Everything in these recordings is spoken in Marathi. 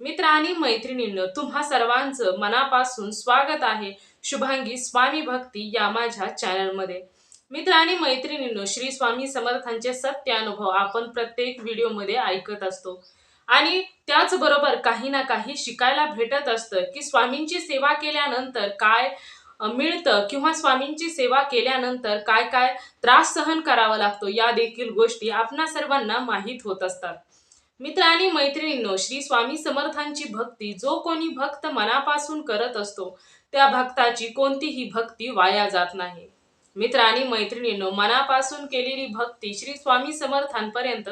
मित्र आणि मैत्रिणींनो तुम्हा सर्वांचं मनापासून स्वागत आहे शुभांगी स्वामी भक्ती या माझ्या चॅनलमध्ये. मित्र आणि मैत्रिणींनो श्री स्वामी समर्थांचे सत्य अनुभव आपण प्रत्येक व्हिडिओमध्ये ऐकत असतो. आणि त्याचबरोबर काही ना काही शिकायला भेटत असतं की स्वामींची सेवा केल्यानंतर काय मिळतं किंवा स्वामींची सेवा केल्यानंतर काय काय त्रास सहन करावा लागतो या देखील गोष्टी आपणा सर्वांना माहीत होत असतात. मित्र आणि मैत्रिणींनो श्री स्वामी समर्थांची भक्ती जो कोणी भक्त मनापासून करत असतो त्या भक्ताची कोणतीही भक्ती वाया जात नाही. मित्र आणि मैत्रिणींनो मनापासून केलेली भक्ती श्री स्वामी समर्थांपर्यंत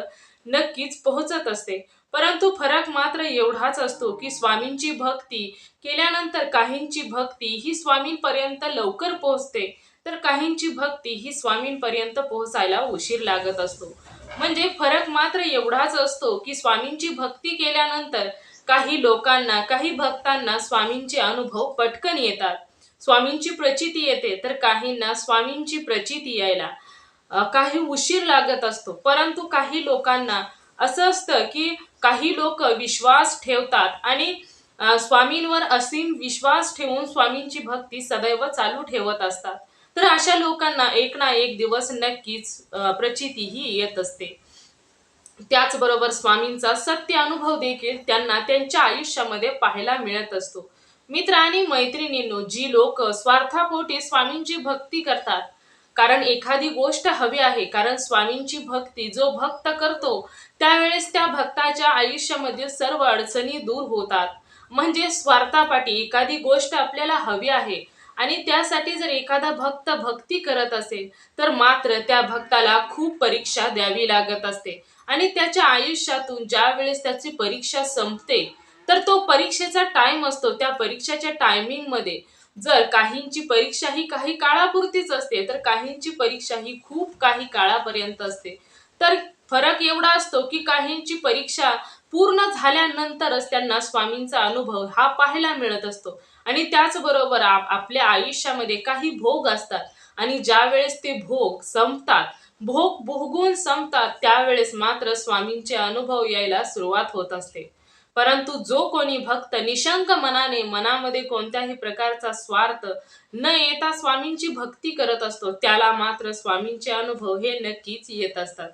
नक्कीच पोहोचत असते. परंतु फरक मात्र एवढाच असतो की स्वामींची भक्ती केल्यानंतर काहींची भक्ती ही स्वामींपर्यंत लवकर पोहोचते तर काहींची भक्ती ही स्वामींपर्यंत पोहोचायला उशीर लागत असतो. म्हणजे फरक मात्र एवढाच असतो की स्वामींची भक्ती केल्यानंतर काही लोकांना काही भक्तांना स्वामींचे अनुभव पटकन येतात. स्वामींची प्रचिती येते तर काहींना स्वामींची प्रचिती यायला काही उशीर लागत असतो. परंतु काही लोकांना असं असतं की काही लोक विश्वास ठेवतात आणि स्वामींवर असीम विश्वास ठेवून स्वामींची भक्ती सदैव चालू ठेवत असतात. तर अशा लोकांना एक ना एक दिवस नक्कीच प्रचिती ही येत असते. त्याचबरोबर स्वामींचा सत्य अनुभव देखील त्यांना त्यांच्या आयुष्यामध्ये पाहायला मिळत असतो. मित्र आणि मैत्रिणींनो जी लोक स्वार्थापोटी स्वामींची भक्ती करतात कारण एखादी गोष्ट हवी आहे कारण स्वामींची भक्ती जो भक्त करतो त्यावेळेस त्या भक्ताच्या आयुष्यामधील सर्व अडचणी दूर होतात. म्हणजे स्वार्थापाठी एखादी गोष्ट आपल्याला हवी आहे आणि त्यासाठी जर एखादा भक्त भक्ती करत असेल तर मात्र त्या भक्ताला खूप परीक्षा द्यावी लागत असते. आणि त्याच्या आयुष्यातून ज्या वेळेस त्याची परीक्षा संपते तर तो परीक्षेचा टाइम असतो. त्या परीक्षेच्या टायमिंगमध्ये जर काहींची परीक्षा ही काही काळापुरतीच असते तर काहींची परीक्षा ही खूप काही काळापर्यंत असते. तर फरक एवढा असतो की काहींची परीक्षा पूर्ण झाल्यानंतरच त्यांना स्वामींचा अनुभव हा पाहायला मिळत असतो. आणि त्याचबरोबर आप आपल्या आयुष्यामध्ये काही भोग असतात. आणि ज्या वेळेस ते भोग संपतात भोग भोगून संपतात त्यावेळेस मात्र स्वामींचे अनुभव यायला सुरुवात होत असते. परंतु जो कोणी भक्त निशंक मनाने मनामध्ये कोणत्याही प्रकारचा स्वार्थ न येता स्वामींची भक्ती करत असतो त्याला मात्र स्वामींचे अनुभव हे नक्कीच येत असतात.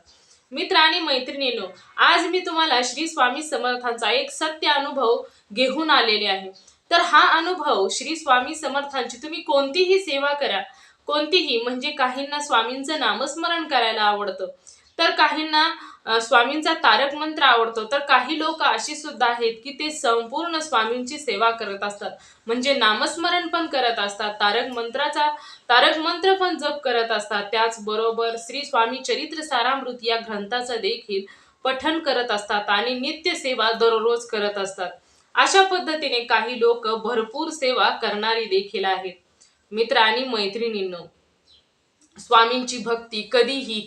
मित्र आणि मैत्रिणींनो आज मी तुम्हाला श्री स्वामी समर्थांचा एक सत्य अनुभव घेऊन आलेले आहे. तर हा अनुभव श्री स्वामी समर्थांची. तुम्ही कोणतीही सेवा करा. कोणतीही म्हणजे काहींना स्वामींचं नामस्मरण करायला आवडतं. तर काहींना स्वामींचा तारक मंत्र आवडतो. तर काही लोक अशी सुद्धा आहेत की ते संपूर्ण स्वामींची सेवा करत असतात. म्हणजे नामस्मरण पण करत असतात. तारक मंत्राचा तारक मंत्र पण जप करत असतात. त्याचबरोबर श्री स्वामी चरित्र सारामृत या ग्रंथाचं देखील पठन करत असतात आणि नित्य सेवा दररोज करत असतात. अशा पद्धतीने काही लोक भरपूर सेवा करणारी देखील आहेत. मित्र आणि मैत्रिणींनो स्वामींची भक्ती कधीही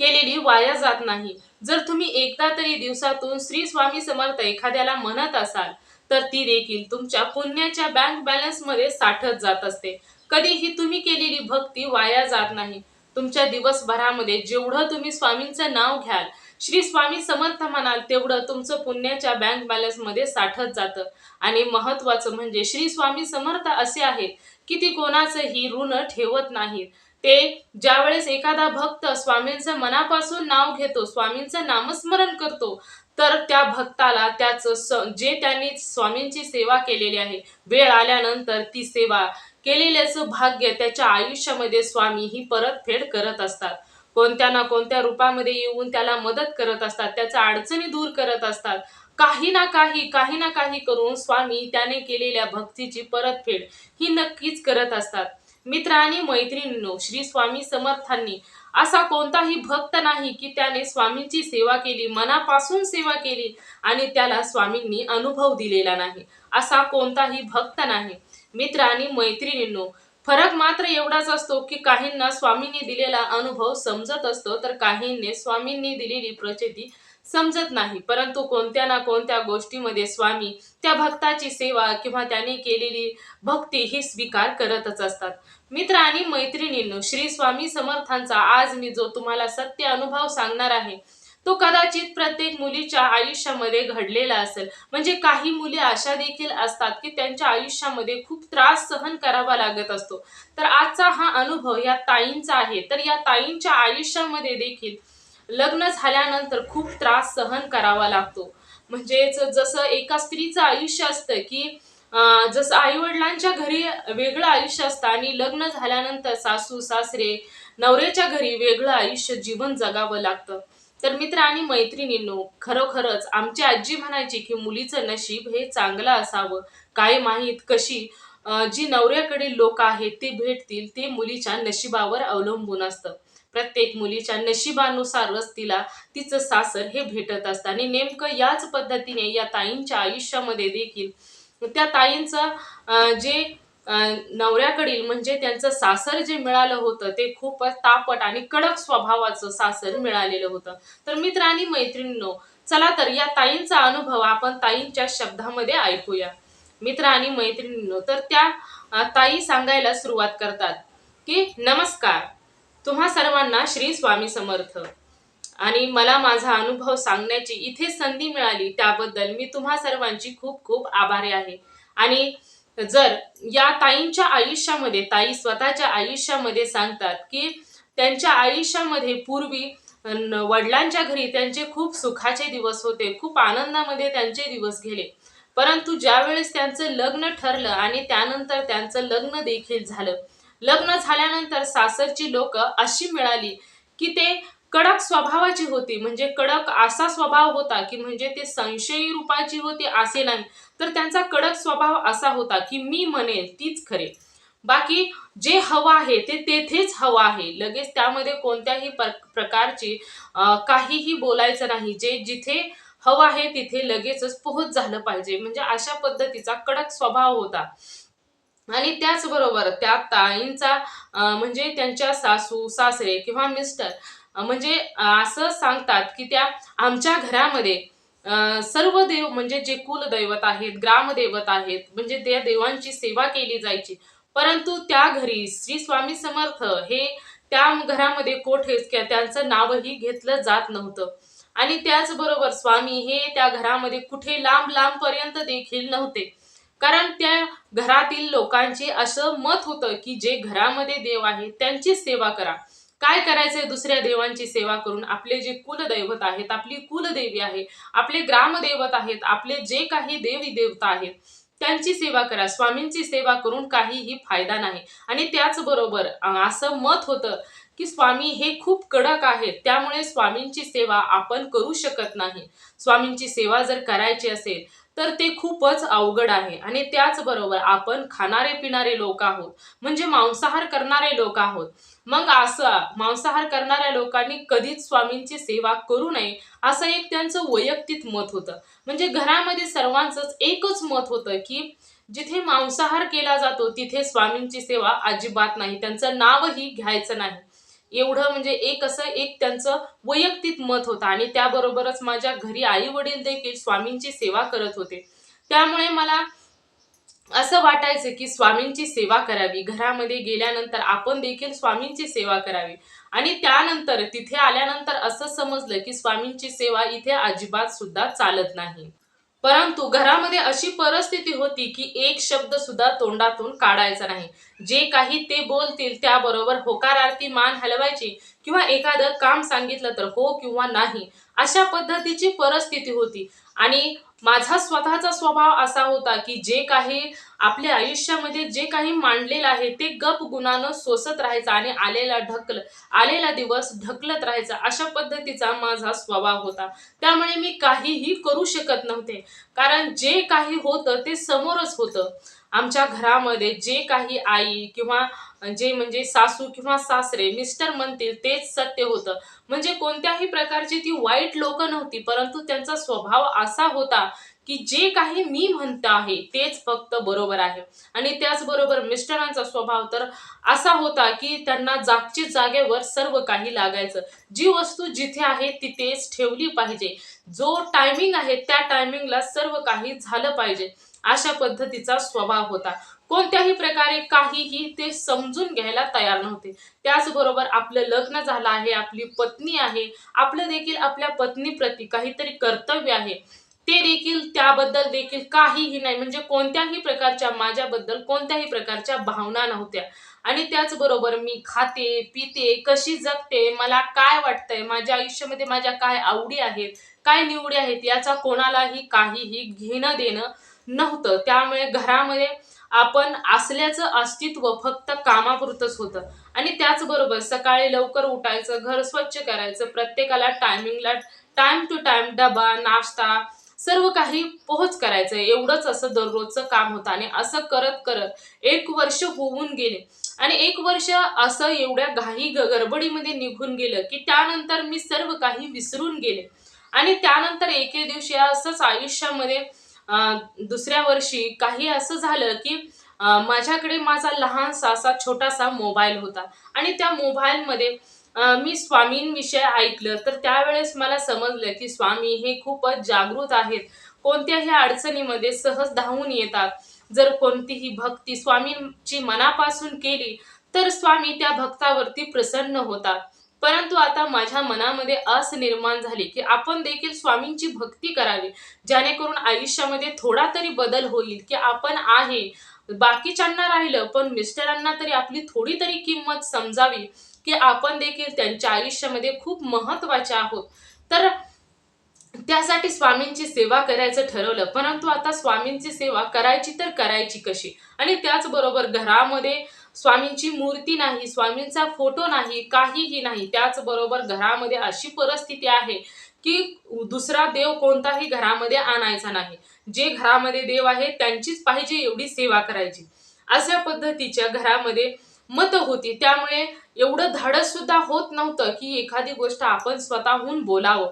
केलेली वाया जात नाही. जर तुम्ही एकदा तरी दिवसातून श्री स्वामी समर्थ एखाद्याला म्हणत असाल तर ती देखील तुमच्या पुण्याच्या बँक बॅलन्समध्ये साठत जात असते. कधीही तुम्ही केलेली भक्ती वाया जात नाही. तुमच्या दिवसभरामध्ये जेवढं तुम्ही स्वामींचं नाव घ्याल श्री स्वामी समर्थ म्हणाल तेवढं तुमचं पुण्याच्या बँक बॅलन्समध्ये साठत जातं. आणि महत्वाचं म्हणजे श्री स्वामी समर्थ असे आहेत की ती कोणाचंही ऋण ठेवत नाहीत. ते ज्यावेळेस एखादा भक्त स्वामींचं मनापासून नाव घेतो स्वामींचं नामस्मरण करतो तर त्या भक्ताला त्याचं स जे त्यांनी स्वामींची सेवा केलेली आहे वेळ आल्यानंतर ती सेवा केलेल्याचं भाग्य त्याच्या आयुष्यामध्ये स्वामी ही परतफेड करत असतात. कोणत्या ना कोणत्या रूपामध्ये येऊन त्याला मदत करत असतात त्याच्या अडचणी दूर करत असतात. काही ना काही काही ना काही करून स्वामी त्याने केलेल्या भक्तीची परतफेड ही नक्कीच करत असतात. मित्र आणि मैत्रिणींनो श्री स्वामी समर्थांनी असा कोणताही भक्त नाही की त्याने स्वामींची सेवा केली मनापासून सेवा केली आणि त्याला स्वामींनी अनुभव दिलेला नाही. असा कोणताही भक्त नाही. मित्र आणि मैत्रिणींनो फरक मात्र एवढाच असतो की काहींना स्वामींनी दिलेला अनुभव समजत असतो तर काहींनी स्वामींनी दिलेली प्रचिती समजत नाही. परंतु कोणत्या ना कोणत्या गोष्टीमध्ये स्वामी त्या भक्ताची सेवा किंवा त्याने केलेली भक्ती ही स्वीकार करतच असतात. मित्र आणि मैत्रिणींनो श्री स्वामी समर्थांचा आज मी जो तुम्हाला सत्य अनुभव सांगणार आहे तो कदाचित प्रत्येक मुलीच्या आयुष्यामध्ये घडलेला असेल. म्हणजे काही मुली अशा देखील असतात की त्यांच्या आयुष्यामध्ये खूप त्रास सहन करावा लागत असतो. तर आजचा हा अनुभव या ताईंचा आहे. तर या ताईंच्या आयुष्यामध्ये देखील लग्न झाल्यानंतर खूप त्रास सहन करावा लागतो. म्हणजेच जसं एका स्त्रीचं आयुष्य असतं की जसं आई वडिलांच्या घरी वेगळं आयुष्य असतं आणि लग्न झाल्यानंतर सासू सासरे नवऱ्याच्या घरी वेगळं आयुष्य जीवन जगावं लागतं. तर मित्र आणि मैत्रिणींनो खरोखरच आमची आजी म्हणायची की मुलीचं नशीब हे चांगलं असावं. काय माहीत कशी जी नवऱ्याकडे लोक आहेत ते भेटतील ते मुलीच्या नशिबावर अवलंबून असतं. प्रत्येक मुलीच्या नशिबानुसारच तिला तिचं सासर हे भेटत असतं. आणि नेमकं याच पद्धतीने या ताईंच्या आयुष्यामध्ये देखील त्या ताईंचं जे नवऱ्याकडील म्हणजे त्यांचं सासर जे मिळालं होतं ते खूपच तापट आणि कडक स्वभावाचं सासर मिळालेलं होतं. तर मित्र आणि मैत्रिणींनो चला तर या ताईंचा अनुभव आपण ताईंच्या शब्दामध्ये ऐकूया. मित्र आणि मैत्रिणींनो तर त्या ताई सांगायला सुरुवात करतात की नमस्कार तुम्हा सर्वांना श्री स्वामी समर्थ. आणि मला माझा अनुभव सांगण्याची इथे संधी मिळाली त्याबद्दल मी तुम्हा सर्वांची खूप खूप आभारी आहे. आणि जर या ताईंच्या आयुष्यामध्ये ताई स्वतःच्या आयुष्यामध्ये सांगतात की त्यांच्या आयुष्यामध्ये पूर्वी वडिलांच्या घरी त्यांचे खूप सुखाचे दिवस होते खूप आनंदामध्ये त्यांचे दिवस गेले. परंतु ज्या वेळेस त्यांचं लग्न ठरलं आणि त्यानंतर त्यांचं लग्न देखील झालं. लग्न झाल्यानंतर सासरची लोक अशी मिळाली की ते कडक स्वभावाची होती. म्हणजे कडक असा स्वभाव होता की म्हणजे ते संशयी रूपाची होती असे नाही. तर त्यांचा कडक स्वभाव असा होता की मी म्हणेल तीच खरे. बाकी जे हवं आहे ते तेथेच हवं आहे. लगेच त्यामध्ये कोणत्याही प्रकारची काहीही बोलायचं नाही. जे जिथे हवं आहे तिथे लगेचच पोहोच झालं पाहिजे. म्हणजे अशा पद्धतीचा कडक स्वभाव होता. आणि त्याचबरोबर त्या ताईंचा म्हणजे त्यांच्या सासू सासरे किंवा मिस्टर म्हणजे असं सांगतात की त्या आमच्या घरामध्ये सर्व देव म्हणजे जे कुलदैवत आहेत ग्रामदैवत आहेत म्हणजे त्या देवांची सेवा केली जायची. परंतु त्या घरी श्री स्वामी समर्थ हे त्या घरामध्ये कोठेच किंवा त्यांचं नावही घेतलं जात नव्हतं. आणि त्याचबरोबर स्वामी हे त्या घरामध्ये कुठे लांब लांब पर्यंत देखील नव्हते. कारण त्या घरातील लोकांचे असं मत होतं की जे घरामध्ये देव आहेत त्यांची सेवा करा. काय करायचंय दुसऱ्या देवांची सेवा करून? आपले जे कुलदैवत आहेत आपली कुलदेवी आहे आपले ग्रामदैवत आहेत आपले जे काही देवी देवता आहेत त्यांची सेवा करा. स्वामींची सेवा करून काहीही फायदा नाही. आणि त्याचबरोबर असं मत होतं की स्वामी हे खूप कडक आहेत. त्यामुळे स्वामींची सेवा आपण करू शकत नाही. स्वामींची सेवा जर करायची असेल तर ते खूपच अवघड आहे. आणि त्याचबरोबर आपण खाणारे पिणारे लोक आहोत. म्हणजे मांसाहार करणारे लोक आहोत. मग असं मांसाहार करणाऱ्या लोकांनी कधीच स्वामींची सेवा करू नये असं एक त्यांचं वैयक्तिक मत होतं. म्हणजे घरामध्ये सर्वांचंच एकच मत होतं की जिथे मांसाहार केला जातो तिथे स्वामींची सेवा अजिबात नाही. त्यांचं नावही घ्यायचं नाही. एवढं म्हणजे एक असं एक त्यांचं वैयक्तिक मत होतं. आणि त्याबरोबरच माझ्या घरी आई वडील देखील स्वामींची सेवा करत होते. त्यामुळे मला असं वाटायचं की स्वामींची सेवा करावी. घरामध्ये गेल्यानंतर आपण देखील स्वामींची सेवा करावी. आणि त्यानंतर तिथे आल्यानंतर असं समजलं की स्वामींची सेवा इथे अजिबात सुद्धा चालत नाही. परंतु घरामध्ये अशी परिस्थिती होती की एक शब्द सुद्धा तोंडातून काढायचा नाही. जे काही ते बोलतील त्याबरोबर होकारार्थी मान हलवायची किंवा एखादं काम सांगितलं तर हो किंवा नाही. अशा पद्धतीची परिस्थिती होती. आणि माझा स्वतःचा स्वभाव असा होता की जे काही आपल्या आयुष्यामध्ये जे काही मांडलेलं आहे ते गप गुणानं सोसत राहायचं आणि आलेला ढकल आलेला दिवस ढकलत राहायचा अशा पद्धतीचा माझा स्वभाव होता. त्यामुळे मी काहीही करू शकत नव्हते. कारण जे काही होतं ते समोरच होतं. आमच्या घरामध्ये जे काही आई किंवा जे म्हणजे सासू किंवा सासरे मिस्टर म्हणतील तेच सत्य होतं. म्हणजे कोणत्याही प्रकारची ती वाईट लोक नव्हती परंतु त्यांचा स्वभाव असा होता की जे काही मी म्हणत आहे तेच फक्त बरोबर आहे. आणि त्याचबरोबर मिस्टरांचा स्वभाव तर असा होता की त्यांना जागची जागेवर सर्व काही लागायचं. जी वस्तू जिथे आहे तिथेच ठेवली पाहिजे. जो टायमिंग आहे त्या टायमिंगला सर्व काही झालं पाहिजे. अशा पद्धतीचा स्वभाव होता. कोणत्याही प्रकारे काहीही ते समजून घ्यायला तयार नव्हते. त्याचबरोबर आपलं लग्न झालं आहे आपली पत्नी आहे आपलं देखील आपल्या पत्नीप्रती काहीतरी कर्तव्य आहे. ते देखील त्याबद्दल देखील काहीही नाही. म्हणजे कोणत्याही प्रकारच्या माझ्याबद्दल कोणत्याही प्रकारच्या भावना नव्हत्या. आणि त्याचबरोबर मी खाते पिते कशी जगते मला काय वाटतंय माझ्या आयुष्यामध्ये माझ्या काय आवडी आहेत काय निवडी आहेत याचा कोणालाही काहीही घेणं देणं नव्हतं. त्यामुळे घरामध्ये आपण असल्याचं अस्तित्व फक्त कामापुरतंच होतं. आणि त्याचबरोबर सकाळी लवकर उठायचं घर स्वच्छ करायचं प्रत्येकाला टायमिंगला टाइम टू टाइम डबा नाश्ता सर्व काही पोहोच करायचं. एवढंच असं दररोजचं काम होतं. आणि असं करत करत एक वर्ष होऊन गेले. आणि एक वर्ष असं एवढ्या घाई ग- गडबडीमध्ये निघून गेलं की त्यानंतर मी सर्व काही विसरून गेले. आणि त्यानंतर एके दिवशी असंच आयुष्यामध्ये दुसऱ्या वर्षी काही असं झालं की माझ्याकडे माझा लहानसा असा छोटासा मोबाईल होता. आणि त्या मोबाईलमध्ये मी स्वामींविषयी ऐकलं. तर त्यावेळेस मला समजलं की स्वामी हे खूपच जागृत आहेत. कोणत्याही अडचणीमध्ये सहज धावून येतात. जर कोणतीही भक्ती स्वामींची मनापासून केली तर स्वामी त्या भक्तावरती प्रसन्न होतात. परंतु आता माझ्या मनामध्ये आस निर्माण झाली की आपण देखील स्वामींची भक्ती करावी जेणेकरून आयुष्यामध्ये थोडा तरी बदल होईल की आपण आहे बाकीच्यांना राहिलं पण मिस्टरांना तरी आपली थोडी तरी किंमत समजावी की आपण देखील त्यांच्या आयुष्यामध्ये खूप महत्त्वाचे आहोत. तर त्यासाठी स्वामींची सेवा करायचं ठरवलं परंतु आता स्वामींची सेवा करायची तर करायची कशी? आणि त्याचबरोबर घरामध्ये स्वामींची मूर्ती नाही स्वामींचा फोटो नाही काहीही नाही. त्याचबरोबर घरामध्ये अशी परिस्थिती आहे की दुसरा देव कोणताही घरामध्ये आणायचा नाही. जे घरामध्ये देव आहे त्यांचीच पाहिजे एवढी सेवा करायची. अशा पद्धतीच्या घरामध्ये मत होती. त्यामुळे एवढं धाडस सुद्धा होत नव्हतं की एखादी गोष्ट आपण स्वतःहून बोलावं.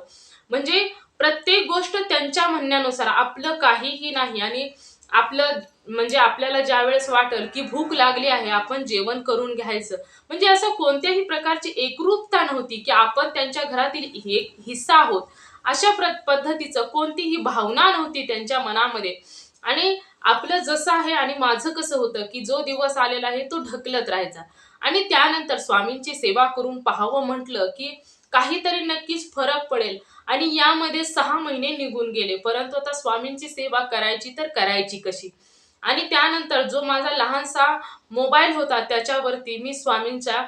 म्हणजे प्रत्येक गोष्ट त्यांच्या म्हणण्यानुसार. आपलं काहीही नाही आणि आपलं म्हणजे आपल्याला ज्या वेळेस वाटेल की भूक लागली आहे आपण जेवण करून घ्यायचं. म्हणजे असं कोणत्याही प्रकारची एकरूपता नव्हती की आपण त्यांच्या घरातील एक हिस्सा आहोत. अशा प्र पद्धतीचं कोणतीही भावना नव्हती त्यांच्या मनामध्ये. आणि आपलं जसं आहे आणि माझं कसं होतं की जो दिवस आलेला आहे तो ढकलत राहायचा. आणि त्यानंतर स्वामींची सेवा करून पाहावं म्हटलं की काहीतरी नक्कीच फरक पडेल. आणि यामध्ये सहा महिने निघून गेले परंतु आता स्वामींची सेवा करायची तर करायची कशी? आणि त्यानंतर जो माझा लहानसा मोबाईल होता त्याच्यावरती मी स्वामींच्या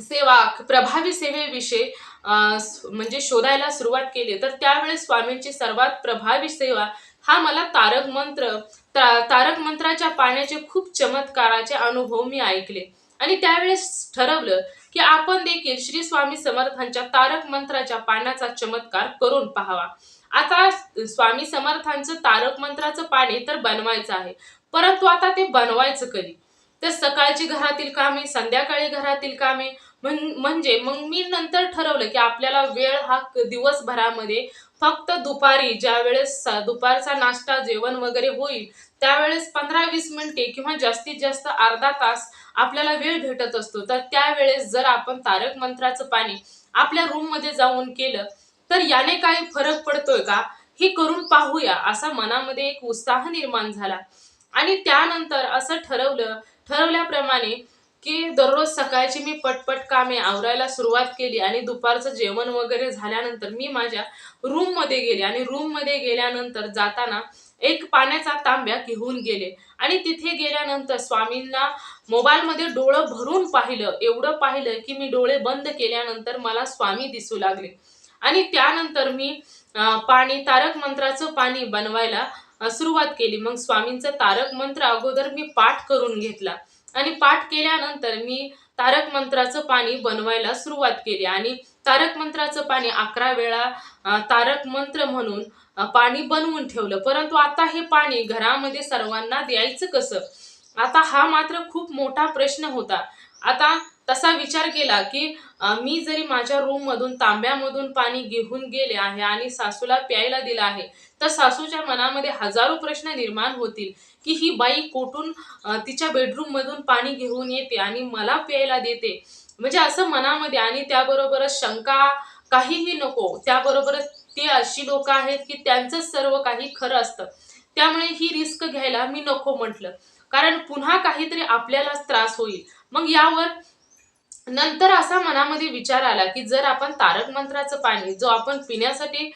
सेवा प्रभावी सेवेविषयी म्हणजे शोधायला सुरुवात केली. तर त्यावेळेस स्वामींची सर्वात प्रभावी सेवा हा मला तारक मंत्र ता- तारक मंत्राच्या पाण्याचे खूप चमत्काराचे अनुभव मी ऐकले. आणि त्यावेळेस ठरवलं की आपण देखील श्री स्वामी समर्थांच्या तारक मंत्राच्या पाण्याचा चमत्कार करून पाहावा. आता स्वामी समर्थांचं तारक मंत्राचं पाणी तर बनवायचं आहे. परंतु आता ते बनवायचं कधी? तर सकाळची घरातील कामे संध्याकाळी घरातील कामे म्हणजे मग मी नंतर ठरवलं की आपल्याला वेळ हा दिवसभरामध्ये फक्त दुपारी ज्या वेळेस दुपारचा नाश्ता जेवण वगैरे होईल त्यावेळेस पंधरा वीस मिनिटे किंवा जास्तीत जास्त अर्धा तास आपल्याला वेळ भेटत असतो. तर त्यावेळेस जर आपण तारक मंत्राचं पाणी आपल्या रूममध्ये जाऊन केलं तर याने काय फरक पडतोय का? हे करून पाहूया असा मनामध्ये एक उत्साह निर्माण झाला. आणि त्यानंतर असं ठरवलं ठरवल्याप्रमाणे की दररोज सकाळची मी पटपट कामे आवरायला सुरुवात केली आणि दुपारचं जेवण वगैरे झाल्यानंतर मी माझ्या रूममध्ये गेले. आणि रूममध्ये गेल्यानंतर जाताना एक पाण्याचा तांब्या घेऊन गेले. आणि तिथे गेल्यानंतर स्वामींना मोबाईलमध्ये डोळं भरून पाहिलं. एवढं पाहिलं की मी डोळे बंद केल्यानंतर मला स्वामी दिसू लागले. आणि त्यानंतर मी पाणी तारक मंत्राचं पाणी बनवायला सुरुवात केली. मग स्वामींचं तारक मंत्र अगोदर मी पाठ करून घेतला. आणि पाठ केल्यानंतर मी तारक मंत्राचं पाणी बनवायला सुरुवात केली. आणि तारक मंत्राचं पाणी अकरा वेळा तारक मंत्र म्हणून पाणी बनवून ठेवलं. परंतु आता हे पाणी घरामध्ये सर्वांना द्यायचं कसं? आता हा मात्र खूप मोठा प्रश्न होता. आता तसा विचार केला की मी जरी माझ्या रूम मधून तांब्यामधून पाणी घेऊन गेले आहे आणि सासूला प्यायला दिलं आहे तर सासूच्या मनामध्ये हजारो प्रश्न निर्माण होतील की ही बाई कुठून तिच्या बेडरूम मधून पाणी घेऊन येते आणि मला प्यायला देते. म्हणजे असं मनामध्ये आणि त्याबरोबरच शंका काहीही नको त्याबरोबरच ते अशी लोक आहेत की त्यांचं सर्व काही खरं असतं. त्यामुळे ही रिस्क घ्यायला मी नको म्हटलं. कारण पुन्हा काहीतरी आपल्यालाच त्रास होईल. मग यावर नंतर असा मनामध्ये विचार आला की जर आपण तारक मंत्राचं पाणी जो आपण पिण्यासाठी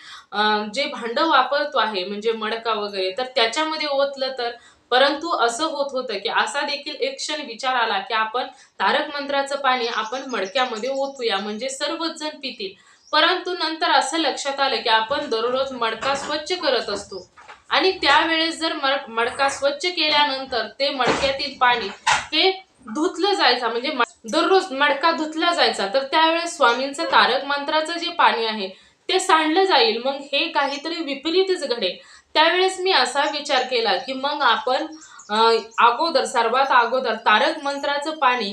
जे भांड वापरतो आहे म्हणजे मडका वगैरे तर त्याच्यामध्ये ओतलं तर? परंतु असं होत होतं की असा देखील एक क्षण विचार आला की आपण तारक मंत्राचं पाणी आपण मडक्यामध्ये ओतूया म्हणजे सर्वच जण पितील. परंतु नंतर असं लक्षात आलं की आपण दररोज मडका स्वच्छ करत असतो. आणि त्यावेळेस जर मडका स्वच्छ केल्यानंतर ते मडक्यातील पाणी हे धुतलं जायचं म्हणजे दररोज मडका धुतला जायचा तर त्यावेळेस स्वामींचं तारक मंत्राचं जे पाणी आहे ते सांडलं जाईल. मग हे काहीतरी विपरीतच घडेल. त्यावेळेस मी असा विचार केला की मग आपण अगोदर सर्वात अगोदर तारक मंत्राचं पाणी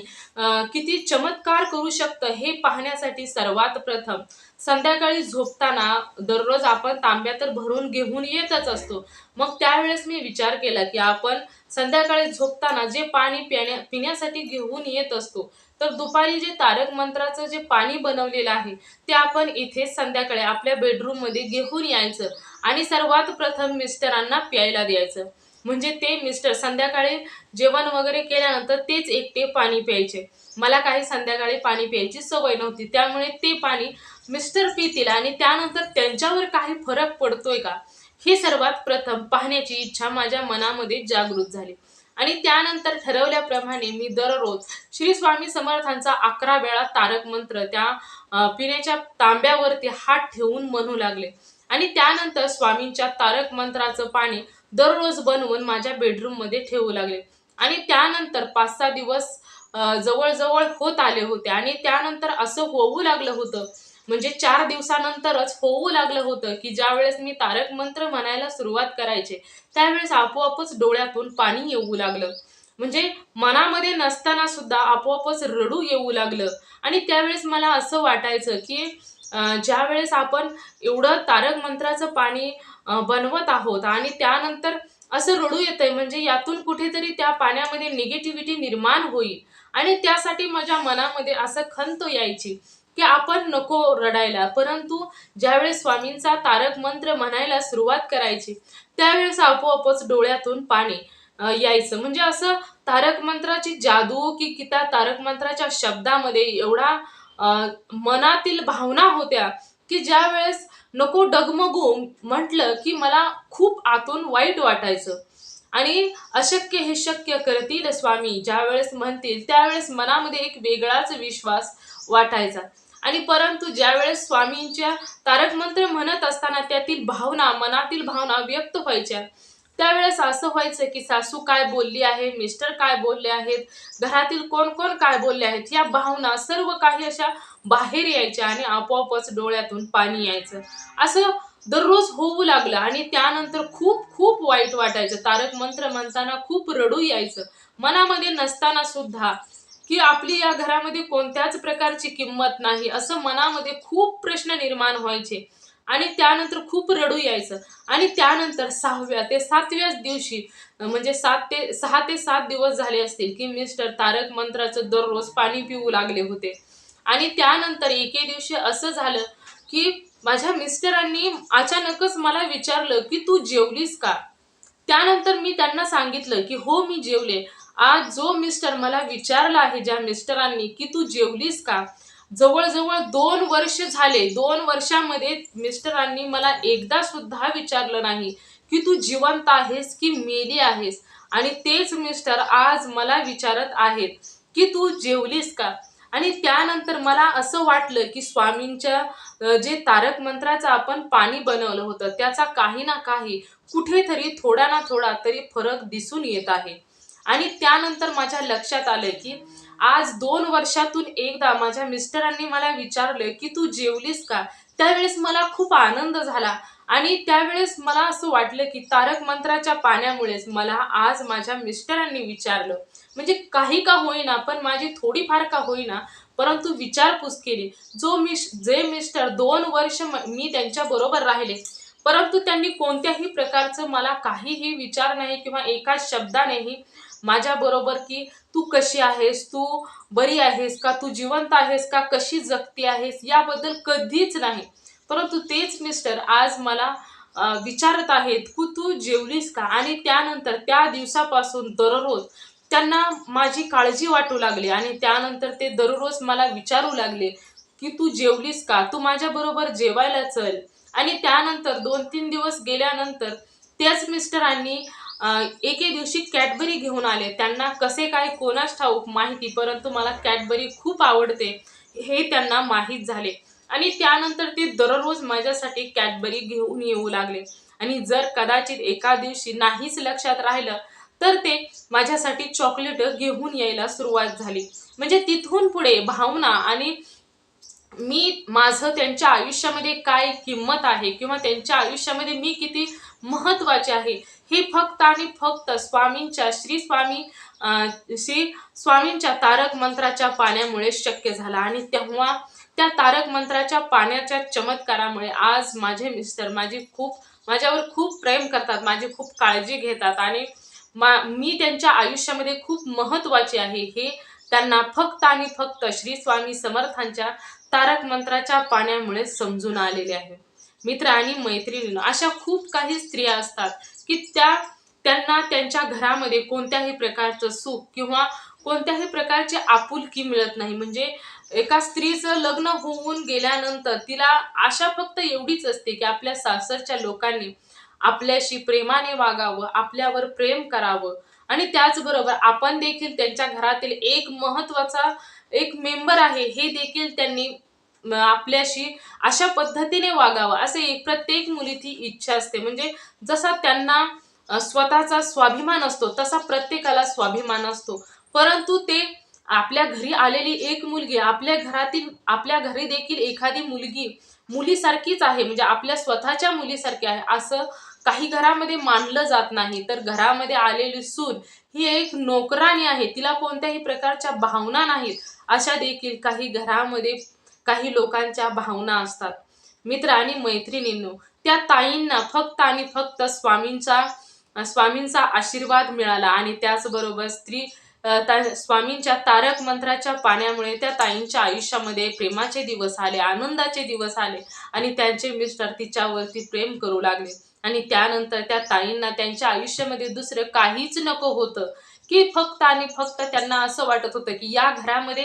किती चमत्कार करू शकतं हे पाहण्यासाठी सर्वात प्रथम संध्याकाळी झोपताना दररोज आपण तांब्या तर भरून घेऊन येतच असतो. मग त्यावेळेस मी विचार केला की आपण संध्याकाळी झोपताना जे पाणी पिण्या पिण्यासाठी घेऊन येत असतो तर दुपारी जे तारक मंत्राचं जे पाणी बनवलेलं आहे ते आपण इथे संध्याकाळी आपल्या बेडरूममध्ये घेऊन यायचं आणि सर्वात प्रथम मिस्टरांना प्यायला द्यायचं. म्हणजे ते मिस्टर संध्याकाळी जेवण वगैरे केल्यानंतर तेच एकटे पाणी प्यायचे. मला काही संध्याकाळी पाणी प्यायची सवय नव्हती त्यामुळे ते पाणी मिस्टर पितील आणि त्यानंतर त्यांच्यावर काही फरक पडतोय का? ही सर्वात प्रथम पाहण्याची इच्छा माझ्या मनामध्ये जागृत झाली. आणि त्यानंतर ठरवल्याप्रमाणे मी दररोज श्री स्वामी समर्थांचा अकरा वेळा तारक मंत्र त्या पिण्याच्या तांब्यावरती हात ठेवून म्हणू लागले. आणि त्यानंतर स्वामींच्या तारक मंत्राचं पाणी दररोज बनवून माझ्या बेडरूममध्ये ठेवू लागले. आणि त्यानंतर पाच सहा दिवस जवळजवळ होत आले होते. आणि त्यानंतर असं होऊ लागलं होतं म्हणजे चार दिवसानंतरच होऊ लागलं होतं की ज्यावेळेस मी तारक मंत्र म्हणायला सुरुवात करायचे त्यावेळेस आपोआपच डोळ्यातून पाणी येऊ लागलं. म्हणजे मनामध्ये नसताना सुद्धा आपोआपच रडू येऊ लागलं. आणि त्यावेळेस मला असं वाटायचं की ज्यावेळेस आपण एवढं तारक मंत्राचं पाणी बनवत आहोत आणि त्यानंतर असं रडू येतंय म्हणजे यातून कुठेतरी त्या पाण्यामध्ये निगेटिव्हिटी निर्माण होईल. आणि त्यासाठी माझ्या मनामध्ये असं खंत यायची. की आपण नको रडायला. परंतु ज्यावेळेस स्वामींचा तारक मंत्र म्हणायला सुरुवात करायची त्यावेळेस आपोआपच डोळ्यातून पाणी यायचं. म्हणजे असं तारक मंत्राची जादू की की त्या तारक मंत्राच्या शब्दामध्ये एवढा मनातील भावना होत्या की ज्या वेळेस नको डगमगू म्हटलं की मला खूप आतून वाईट वाटायचं. आणि अशक्य हे शक्य करतील स्वामी ज्या वेळेस म्हणतील त्यावेळेस मनामध्ये एक वेगळाच विश्वास वाटायचा. आणि परंतु ज्यावेळेस स्वामींच्या तारक मंत्र म्हणत असताना त्यातील भावना मनातील भावना व्यक्त व्हायच्या त्यावेळेस असं व्हायचं की सासू काय बोलली आहे मिस्टर काय बोलले आहेत घरातील कोण कोण काय बोलले आहेत या भावना सर्व काही अशा बाहेर यायच्या आणि आपोआपच डोळ्यातून पाणी यायचं. असं दररोज होऊ लागलं आणि त्यानंतर खूप खूप वाईट वाटायचं. तारक मंत्र म्हणताना खूप रडू यायचं. मनामध्ये नसताना सुद्धा की आपली या घरामध्ये कोणत्याच प्रकारची किंमत नाही असं मनामध्ये खूप प्रश्न निर्माण व्हायचे. आणि त्यानंतर खूप रडू यायचं. आणि त्यानंतर सहाव्या ते सातव्याच दिवशी म्हणजे सात ते सहा ते सात दिवस झाले असतील की मिस्टर तारक मंत्राचं दररोज पाणी पिऊ लागले होते. आणि त्यानंतर एके दिवशी असं झालं की माझ्या मिस्टरांनी अचानकच मला विचारलं की तू जेवलीस का? त्यानंतर मी त्यांना सांगितलं की हो मी जेवले. आज जो मिस्टर मला विचारला आहे ज्या मिस्टरांनी की तू जेवलीस का? जवळजवळ दोन वर्ष झाले दोन वर्षामध्ये मिस्टरांनी मला एकदा सुद्धा विचारलं नाही की तू जिवंत आहेस की मेली आहेस. आणि तेच मिस्टर आज मला विचारत आहेत की तू जेवलीस का? आणि त्यानंतर मला असं वाटलं की स्वामींच्या जे तारक मंत्राचं आपण पाणी बनवलं होतं त्याचा काही ना काही कुठेतरी थोडा ना थोडा तरी फरक दिसून येत आहे. आणि त्यानंतर माझ्या लक्षात आलं की आज दोन वर्षातून एकदा माझ्या मिस्टरांनी मला विचारलं की तू जेवलीस का? त्यावेळेस मला खूप आनंद झाला. आणि त्यावेळेस मला असं वाटलं की तारक मंत्राच्या पाण्यामुळेच मला आज माझ्या मिस्टरांनी विचारलं. म्हणजे काही का होईना पण माझी थोडीफार का होईना परंतु विचारपूस केली. जो मिश जे मिस्टर दोन वर्ष मी त्यांच्या बरोबर राहिले. परंतु त्यांनी कोणत्याही प्रकारचं मला काहीही विचार नाही किंवा एका शब्दानेही माझ्या बरोबर की तू कशी आहेस? तू बरी आहेस का? तू जिवंत आहेस का? कशी जगती आहेस? याबद्दल कधीच नाही. परंतु तेच मिस्टर आज मला विचारत आहेत की तू जेवलीस का? आणि त्यानंतर त्या दिवसापासून दररोज त्यांना माझी काळजी वाटू लागली आणि त्यानंतर ते दररोज मला विचारू लागले की तू जेवलीस का? तू माझ्या बरोबर जेवायला चल. आणि त्यानंतर दोन तीन दिवस गेल्यानंतर त्याच मिस्टरांनी एके दिवशी कॅडबरी घेऊन आले. त्यांना कसे काय कोणाच ठाऊक माहिती परंतु मला कॅडबरी खूप आवडते हे त्यांना माहीत झाले. आणि त्यानंतर ते दररोज माझ्यासाठी कॅडबरी घेऊन येऊ लागले. आणि जर कदाचित एका दिवशी नाहीच लक्षात राहिलं तर ते माझ्यासाठी चॉकलेट घेऊन यायला सुरुवात झाली. म्हणजे तिथून पुढे भावना आणि मी माझं त्यांच्या आयुष्यामध्ये काय किंमत आहे किंवा त्यांच्या आयुष्यामध्ये मी किती महत्त्वाचे आहे. हे फक्त आणि फक्त स्वामींच्या श्री स्वामी श्री स्वामींच्या तारक मंत्राच्या पाण्यामुळे शक्य झालं. आणि तेव्हा त्या तारक मंत्राच्या पाण्याच्या चमत्कारामुळे आज माझे मिस्टर माझी खूप माझ्यावर खूप प्रेम करतात माझी खूप काळजी घेतात आणि मा मी त्यांच्या आयुष्यामध्ये खूप महत्वाची आहे. हे त्यांना फक्त आणि फक्त श्री स्वामी समर्थांच्या तारक मंत्राच्या पाण्यामुळे समजून आलेले आहे. मित्र आणि मैत्रिणीनं. अशा खूप काही स्त्रिया असतात की त्या त्यांना त्यांच्या घरामध्ये कोणत्याही प्रकारचं सुख किंवा कोणत्याही प्रकारची आपुलकी मिळत नाही. म्हणजे एका स्त्रीचं लग्न होऊन गेल्यानंतर तिला आशा फक्त एवढीच असते की आपल्या सासरच्या लोकांनी आपल्याशी प्रेमाने वागावं आपल्यावर प्रेम करावं. आणि त्याचबरोबर आपण देखील त्यांच्या घरातील एक महत्त्वाचा एक मेंबर आहे हे देखील त्यांनी आपल्याशी अशा पद्धतीने वागावं असे एक प्रत्येक मुलीची इच्छा असते. म्हणजे जसा त्यांना स्वतःचा स्वाभिमान असतो तसा प्रत्येकाला स्वाभिमान असतो. परंतु ते आपल्या घरी आलेली एक मुलगी आपल्या घरातील आपल्या घरी देखील एखादी मुलगी मुलीसारखीच आहे म्हणजे आपल्या स्वतःच्या मुलीसारखी आहे असं काही घरामध्ये मानलं जात नाही. तर घरामध्ये आलेली सून ही एक नोकराणी आहे तिला कोणत्याही प्रकारच्या भावना नाहीत. अशा देखील काही घरामध्ये काही लोकांच्या भावना असतात. मित्र आणि मैत्रिणींनो त्या ताईंना फक्त आणि फक्त स्वामींचा स्वामींचा आशीर्वाद मिळाला आणि त्याचबरोबर स्त्री ता- स्वामींच्या तारक मंत्राच्या पाण्यामुळे त्या ताईंच्या आयुष्यामध्ये प्रेमाचे दिवस आले आनंदाचे दिवस आले आणि त्यांचे मिस्टर तिच्यावरती प्रेम करू लागले. आणि त्यानंतर त्या ताईंना त्यांच्या आयुष्यामध्ये दुसरं काहीच नको होतं की फक्त आणि फक्त त्यांना असं वाटत होतं की या घरामध्ये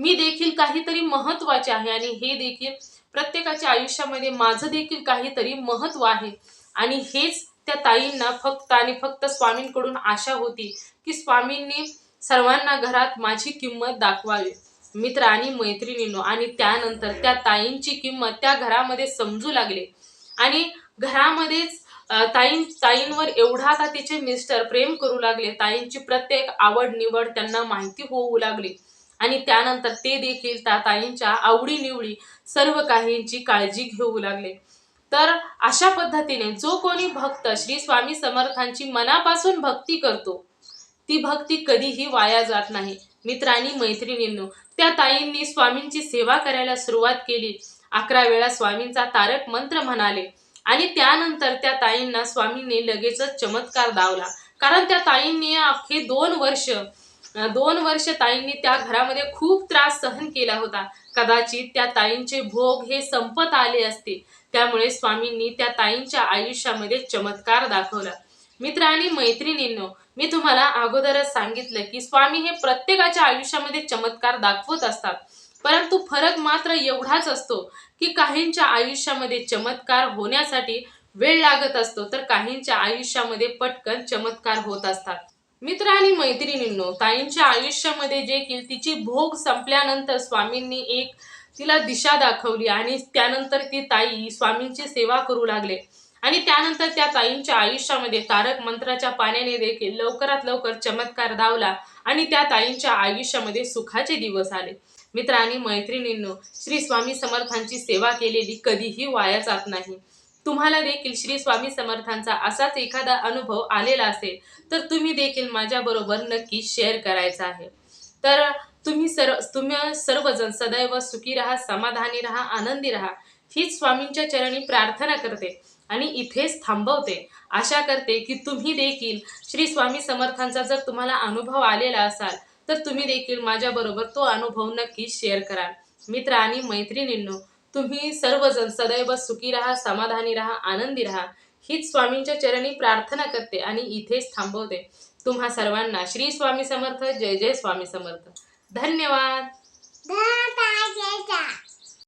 मी देखील काहीतरी महत्त्वाचे आहे आणि हे देखील प्रत्येकाच्या आयुष्यामध्ये माझं देखील काहीतरी महत्त्व आहे. आणि हेच त्या ताईंना फक्त आणि फक्त स्वामींकडून आशा होती की स्वामींनी सर्वांना घरात माझी किंमत दाखवावी. मित्र आणि मैत्रिणींनो आणि त्यानंतर त्या ताईंची किंमत त्या घरामध्ये समजू लागले. आणि घरामध्येच ताईं ताईंवर एवढा आता तिचे मिस्टर प्रेम करू लागले. ताईंची प्रत्येक आवड निवड त्यांना माहिती होऊ लागली. आणि त्यानंतर ते देखील त्या ताईंच्या आवडीनिवडी सर्व काहींची काळजी घेऊ लागले. तर अशा पद्धतीने जो कोणी भक्त श्री स्वामी समर्थांची मनापासून भक्ती करतो ती भक्ती कधीही वाया जात नाही. मित्रांनी मैत्रिणींनो त्या ताईंनी स्वामींची सेवा करायला सुरुवात केली. अकरा वेळा स्वामींचा तारक मंत्र म्हणाले आणि त्यानंतर त्या ताईंना स्वामींनी लगेचच चमत्कार दावला. कारण त्या ताईंनी अख्खे दोन वर्ष दोन वर्ष ताईंनी त्या घरामध्ये खूप त्रास सहन केला होता. कदाचित त्या ताईंचे भोग हे संपत आले असते त्यामुळे स्वामींनी त्या ताईंच्या आयुष्यामध्ये चमत्कार दाखवला. मित्र आणि मैत्रिणींनो मी तुम्हाला अगोदरच सांगितलं की स्वामी हे प्रत्येकाच्या आयुष्यामध्ये चमत्कार दाखवत असतात. परंतु फरक मात्र एवढाच असतो की काहींच्या आयुष्यामध्ये चमत्कार होण्यासाठी वेळ लागत असतो तर काहींच्या आयुष्यामध्ये पटकन चमत्कार होत असतात. मित्र आणि मैत्रिणींनो ताईंच्या आयुष्यामध्ये जे की तिची भोग संपल्यानंतर स्वामींनी एक तिला दिशा दाखवली आणि त्यानंतर ती ताई स्वामींची सेवा करू लागले. आणि त्यानंतर त्या ताईंच्या आयुष्यामध्ये तारक मंत्राच्या पाण्याने देखील लवकरात लवकर चमत्कार धावला आणि त्या ताईंच्या आयुष्यामध्ये सुखाचे दिवस आले. मित्र आणि मैत्रिणींनो श्री स्वामी समर्थांची सेवा केलेली कधीही वाया जात नाही. तुम्हाला देखील श्री स्वामी समर्थांचा असाच एखादा अनुभव आलेला असेल तर तुम्ही देखील माझ्याबरोबर नक्की शेअर करायचा आहे. तर तुम्ही सर्व तुम्ही सर्वजण सदैव सुखी राहा समाधानी राहा आनंदी राहा. हीच स्वामींच्या चरणी प्रार्थना करते आणि इथेच थांबवते. आशा करते की तुम्ही देखील श्री स्वामी समर्थांचा जर तुम्हाला अनुभव आलेला असाल तर तुम्ही देखील माझ्याबरोबर तो अनुभव नक्की शेअर कराल. मित्र आणि मैत्रिणींनो तुम्ही सर्वजण सदैव सुखी राहा समाधानी राहा आनंदी राहा. हीच स्वामींच्या चरणी प्रार्थना करते आणि इथेच थांबवते. तुम्हा सर्वांना श्री स्वामी समर्थ जय जय स्वामी समर्थ. धन्यवाद.